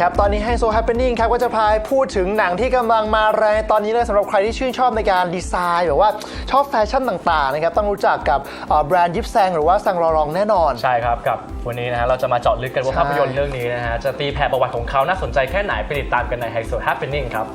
ครับ ตอนนี้ให้โซ happening ครับ ก็จะพาพูดถึงหนังที่กำลังมาแรงตอนนี้เลยสำหรับใครที่ชื่นชอบในการดีไซน์หรือว่าชอบแฟชั่นต่างๆนะครับ ต้องรู้จักกับเอ่อแบรนด์ยิปแซงหรือว่าซังลอรองแน่นอน ใช่ครับ กับวันนี้นะฮะเราจะมาเจาะลึกกันว่าใช่ภาพยนตร์เรื่องนี้นะฮะจะตีแผ่ประวัติของเขาน่าสนใจแค่ไหนไปติดตามกันใน h i g h s o Happening ครับ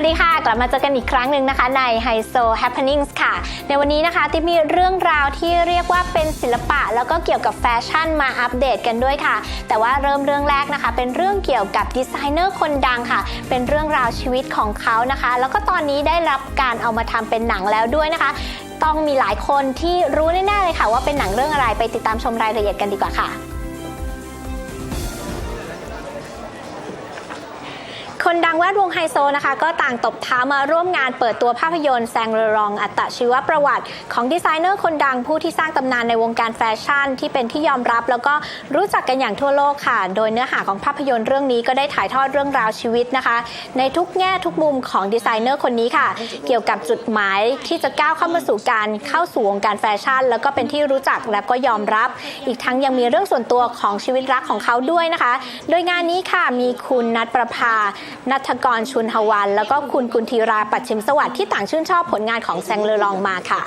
วัสดีค่ะ กลับมาเจอกันอีกครั้งหนึ่งนะคะใน h i g h s o Happenings ค่ะ ในวันนี้นะคะที่มีเรื่องราวที่เรียกว่าเป็นศิลปะ แล้วก็เกี่ยวกับแฟชั่นมาอัปเดตกันด้วยค่ะ แต่ว่าเริ่มเรื่องแรกนะคะ เป็นเรื่องเกี่ยวกับดีไซเนอร์คนดังค่ะ เป็นเรื่องราวชีวิตของเขานะคะ แล้วก็ตอนนี้ได้รับการเอามาทำเป็นหนังแล้วด้วยนะคะ ต้องมีหลายคนที่รู้แน่ๆเลยค่ะ ว่าเป็นหนังเรื่องอะไรไปติดตามชมรายละเอียดกันดีกว่าค่ะ คนดังแวดวงไฮโซนะคะ ก็ต่างตบเท้ามาร่วมงานเปิดตัวภาพยนตร์แซงเรรอง อัตชีวประวัติ ของดีไซเนอร์คนดังผู้ที่สร้างตำนานในวงการแฟชั่น ที่เป็นที่ยอมรับ แล้วก็รู้จักกันอย่างทั่วโลกค่ะ โดยเนื้อหาของภาพยนตร์เรื่องนี้ก็ได้ถ่ายทอดเรื่องราวชีวิตนะคะ ในทุกแง่ทุกมุมของดีไซเนอร์คนนี้ค่ะ เกี่ยวกับจุดหมายที่จะก้าวเข้ามาสู่การเข้าสู่วงการแฟชั่น แล้วก็เป็นที่รู้จักและก็ยอมรับ อีกทั้งยังมีเรื่องส่วนตัวของชีวิตรักของเขาด้วยนะคะ โดยงานนี้ค่ะมีคุณนัทประภา นัทกรชุนหวัน แล้วก็คุณกุลธีราปัจฉิมสวัสดิ์ที่ต่างชื่นชอบผลงานของแซงเลอรองมาค่ะ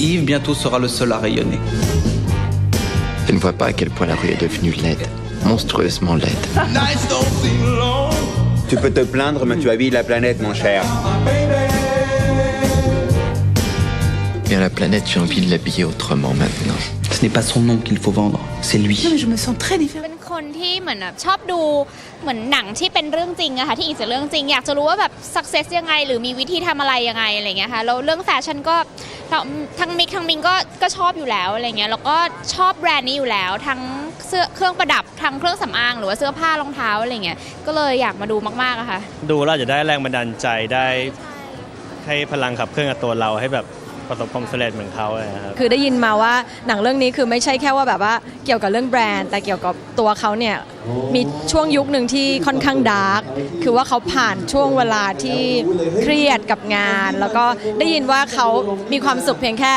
Yves bientôt sera le seul à rayonner. Je ne vois pas à quel point la rue est devenue laide, monstrueusement laide. Tu peux te plaindre, mais tu habilles la planète, mon cher. Bien la planète, j'ai envie de l'habiller autrement maintenant. Ce n'est pas son nom qu'il faut vendre, c'est lui. mais je me sens très différente. เป็นคนที่เหมือนแบบชอบดูเหมือนหนังที่เป็นเรื่องจริงอะค่ะที่อิงจากเรื่องจริง อยากจะรู้ว่าแบบสักเซสยังไง หรือมีวิธีทำอะไรยังไงอะไรเงี้ยค่ะแล้วเรื่องแฟชั่นก็เราทั้งมิกทั้งมิงก็ก็ชอบอยู่แล้วอะไรเงี้ยแล้วก็ชอบแบรนด์นี้อยู่แล้ว ทั้งเสื้อเครื่องประดับทั้งเครื่องสำอางหรือว่าเสื้อผ้ารองเท้าอะไรเงี้ยก็เลยอยากมาดูมากๆอะค่ะ ดูแล้วอาจจะได้แรงบันดาลใจได้ให้พลังขับเคลื่อนกับตัวเราให้แบบ ประสบความสำเร็จเหมือนเขาเลยครับ คือได้ยินมาว่าหนังเรื่องนี้คือไม่ใช่แค่ว่าแบบว่าเกี่ยวกับเรื่องแบรนด์ แต่เกี่ยวกับตัวเขาเนี่ยมีช่วงยุคหนึ่งที่ค่อนข้างดาร์กคือว่าเขาผ่านช่วงเวลาที่เครียดกับงาน แล้วก็ได้ยินว่าเขามีความสุขเพียงแค่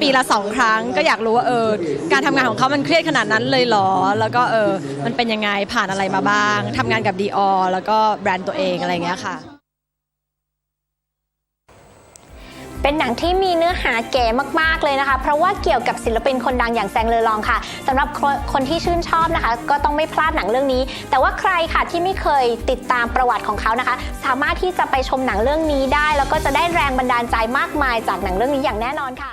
ปีละสองครั้ง ก็อยากรู้ว่าเออการทำงานของเขามันเครียดขนาดนั้นเลยเหรอ แล้วก็เออมันเป็นยังไงผ่านอะไรมาบ้างทำงานกับดีออแล้วก็แบรนด์ตัวเองอะไรอย่างเงี้ยค่ะ เป็นหนังที่มีเนื้อหาเก๋มากๆเลยนะคะ เพราะว่าเกี่ยวกับศิลปินคนดังอย่างแซงเลอรองค่ะสำหรับคนคนที่ชื่นชอบนะคะ ก็ต้องไม่พลาดหนังเรื่องนี้ แต่ว่าใครค่ะที่ไม่เคยติดตามประวัติของเขานะคะ สามารถที่จะไปชมหนังเรื่องนี้ได้ แล้วก็จะได้แรงบันดาลใจมากมายจากหนังเรื่องนี้อย่างแน่นอนค่ะ